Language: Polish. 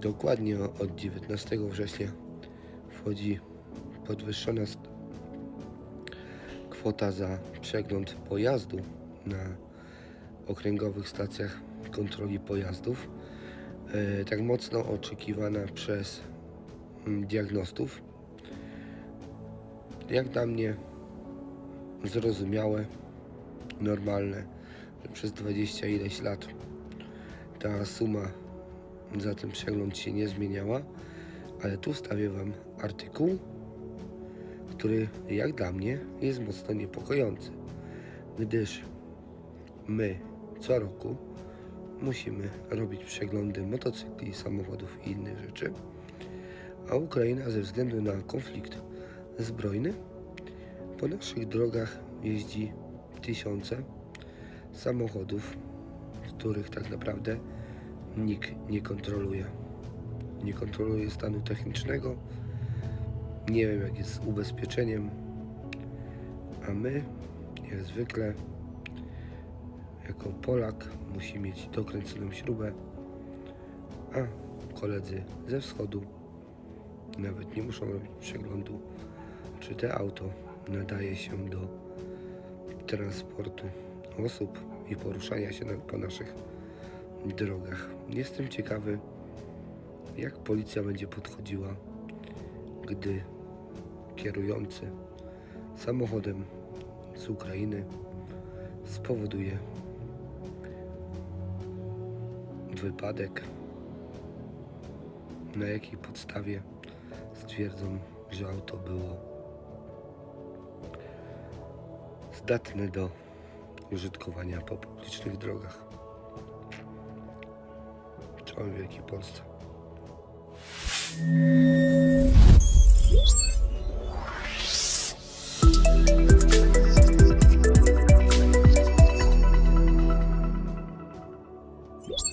Dokładnie od 19 września wchodzi podwyższona kwota za przegląd pojazdu na okręgowych stacjach kontroli pojazdów. E, Tak mocno oczekiwana przez mm, diagnostów. Jak dla mnie zrozumiałe, normalne, że przez 20 ileś lat ta suma za ten przegląd się nie zmieniała, ale tu wstawię Wam artykuł, który jak dla mnie jest mocno niepokojący, gdyż my co roku musimy robić przeglądy motocykli, samochodów i innych rzeczy, a Ukraina ze względu na konflikt zbrojny po naszych drogach jeździ tysiące samochodów, których tak naprawdę nikt nie kontroluje. Nie kontroluje stanu technicznego. Nie wiem jak jest z ubezpieczeniem. A my, jak zwykle, jako Polak, musi mieć dokręconą śrubę, a koledzy ze wschodu nawet nie muszą robić przeglądu, czy te auto nadaje się do transportu osób i poruszania się po naszych drogach. Jestem ciekawy, jak policja będzie podchodziła, gdy kierujący samochodem z Ukrainy spowoduje wypadek, na jakiej podstawie stwierdzą, że auto było zdatne do użytkowania po publicznych drogach. Człowiek i Polsce.